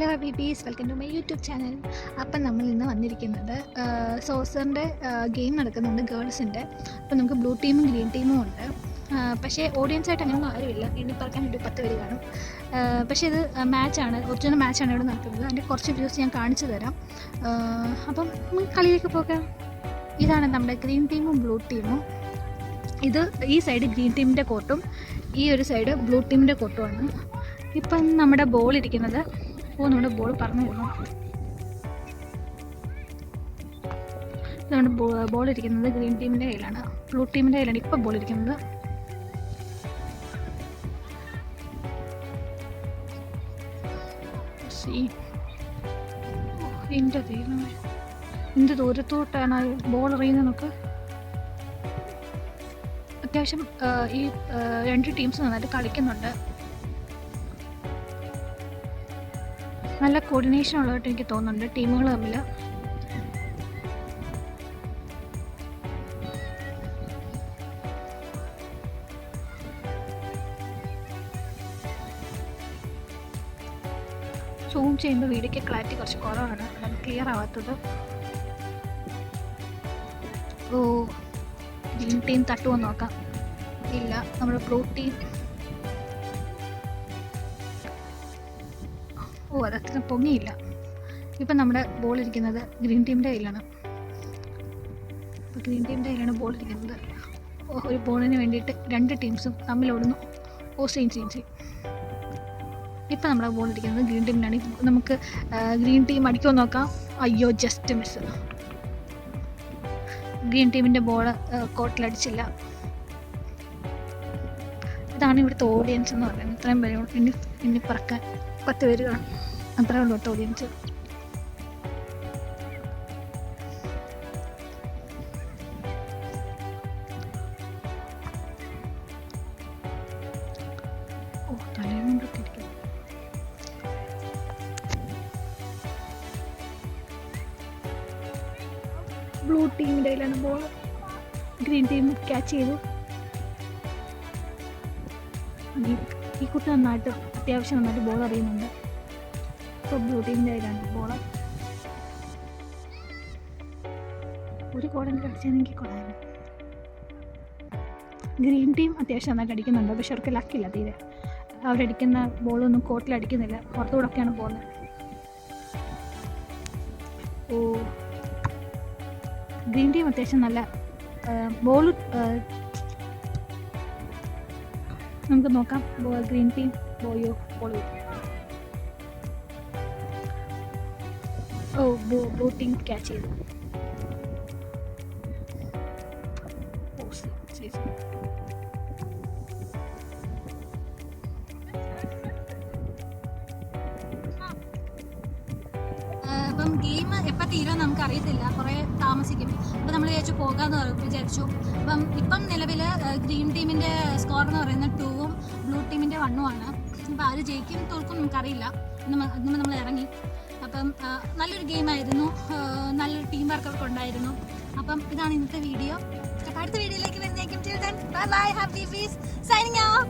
Hello BBs welcome to my YouTube channel. അപ്പം നമ്മൾ ഇന്ന് വന്നിരിക്കുന്നത് സോസറിന്റെ ഗെയിം നടക്കുന്നുണ്ട് ഗേൾസിന്റെ. അപ്പം നമുക്ക് ബ്ലൂ ടീമും ഗ്രീൻ ടീമും ഉണ്ട്. പക്ഷേ ഓഡിയൻസ് ആയിട്ട് അങ്ങനെയൊന്നും ആരുമില്ല. എണ്ണി പറക്കാൻ ഒരു പത്ത് പേര് കാണും. പക്ഷേ ഇത് മാച്ചാണ് ഒറിജിനൽ മാച്ചാണ് ഇവിടെ നടക്കുന്നത് അതിന്റെ കുറച്ച് വ്യൂസ് ഞാൻ കാണിച്ചു തരാം. അപ്പം കളിയിലേക്ക് പോകാം. ഇതാണ് നമ്മുടെ ഗ്രീൻ ടീമും ബ്ലൂ ടീമും. ഇത് ഈ സൈഡ് ഗ്രീൻ ടീമിന്റെ കോട്ടും ഈ ഒരു സൈഡ് ബ്ലൂ ടീമിന്റെ കോട്ടുമാണ് ഇപ്പം നമ്മുടെ ബോൾ ഇരിക്കുന്നത് നമ്മുടെ ബോൾ പറഞ്ഞു തരുന്നു ഇത് നമ്മുടെ ബോൾ ഇരിക്കുന്നത് ഗ്രീൻ ടീമിന്റെ കയ്യിലാണ്. ബ്ലൂ ടീമിന്റെ കയ്യിലാണ് ഇപ്പോൾ ബോൾ ഇരിക്കുന്നത്. എന്റെ ദൈവമേ. എന്ത് ദൂരത്തോട്ടാണ് ബോൾ എറിയുന്നത് നമുക്ക്. അത്യാവശ്യം ഈ രണ്ട് ടീംസ് നന്നായിട്ട് കളിക്കുന്നുണ്ട്. നല്ല കോർഡിനേഷൻ ഉള്ളതായിട്ട് എനിക്ക് തോന്നുന്നുണ്ട്. ടീമുകൾ തമ്മിൽ സൂം ചെയ്യുമ്പോൾ വീഡിയോക്ക് ക്ലാരിറ്റി കുറച്ച് കുറവാണ്. അതായത് ക്ലിയർ ആവാത്തത്. ഓ ഗ്രീൻ ടീം തട്ടുമോ നോക്കാം. ഇല്ല നമ്മുടെ ബ്ലൂ ടീം ഓ അതത്ര പൊങ്ങിയില്ല. ഇപ്പം നമ്മുടെ ബോൾ ഇരിക്കുന്നത് ഗ്രീൻ ടീമിന്റെ കയ്യിലാണ്. ഗ്രീൻ ടീമിന്റെ കയ്യിലാണ് ബോൾ ഇരിക്കുന്നത്. ഒരു ബോളിന് വേണ്ടിയിട്ട് രണ്ട് ടീംസും തമ്മിൽ ഓടുന്നു. ഓ സെയിം സെയിം സെയിം ഇപ്പം നമ്മുടെ ബോൾ ഇരിക്കുന്നത് ഗ്രീൻ ടീമിലാണ് നമുക്ക് ഗ്രീൻ ടീം അടിക്കുമോ നോക്കാം. അയ്യോ ജസ്റ്റ് മിസ് ഗ്രീൻ ടീമിന്റെ ബോൾ കോട്ടിലടിച്ചില്ല ഇവിടുത്തെ ഓഡിയൻസ് എന്ന് പറയുന്നത്. ഇത്രയും പേര് എണ്ണി എണ്ണി പറക്കാൻ പത്ത് പേര് കാണും. അത്രേ ഉള്ളൂ കേട്ടോ ഓഡിയൻസ് ബ്ലൂ ടീമിന്റെ കയ്യിലാണ് ബോൾ ഗ്രീൻ ടീം ക്യാച്ച് ചെയ്തു. ഈ കുട്ടി നന്നായിട്ട് അത്യാവശ്യം നന്നായിട്ട് ബോൾ അറിയുന്നുണ്ട്. ഇപ്പോൾ ടീമിന്റെ കയ്യിലാണ് ബോൾ ഒരു കോടെങ്കിലും അടിച്ചെങ്കിൽ കൊള്ളായിരുന്നു ഗ്രീൻ ടീം അത്യാവശ്യം നന്നായിട്ട് അടിക്കുന്നുണ്ട്. പക്ഷെ അവർക്ക് ലക്കില്ല തീരെ. അവരടിക്കുന്ന ബോളൊന്നും കോർട്ടിൽ അടിക്കുന്നില്ല. പുറത്തുകൂടൊക്കെയാണ് പോകുന്നത്. ഓ. ഗ്രീൻ ടീം അത്യാവശ്യം നല്ല ബോൾ നമുക്ക് നോക്കാം. ഗ്രീൻ ടീ ബോയോ ബോൾ ഓ ബോ ബോട്ടിംഗ് ക്യാച്ച് ചെയ്തു. ഓ ശരി ശരി അപ്പം ഗെയിം എപ്പോൾ തീരുമെന്ന് നമുക്ക് അറിയത്തില്ല കുറേ താമസിക്കും. അപ്പം നമ്മൾ വിചാരിച്ചു പോകാമെന്ന് വിചാരിച്ചു. അപ്പം ഇപ്പം നിലവിൽ ഗ്രീൻ ടീമിന്റെ സ്കോർ എന്ന് പറയുന്നത് ടൂവും ബ്ലൂ ടീമിന്റെ വണ്ണും ആണ്. അപ്പം ആര് ജയിക്കും തോൽക്കും നമുക്കറിയില്ല. ഇന്ന് നമ്മൾ ഇറങ്ങി. അപ്പം നല്ലൊരു ഗെയിമായിരുന്നു നല്ലൊരു ടീം വർക്കൊക്കെ ഉണ്ടായിരുന്നു. അപ്പം ഇതാണ് ഇന്നത്തെ വീഡിയോ അടുത്ത വീഡിയോയിലേക്ക് വരുന്നേക്കും bye bye happy fees signing off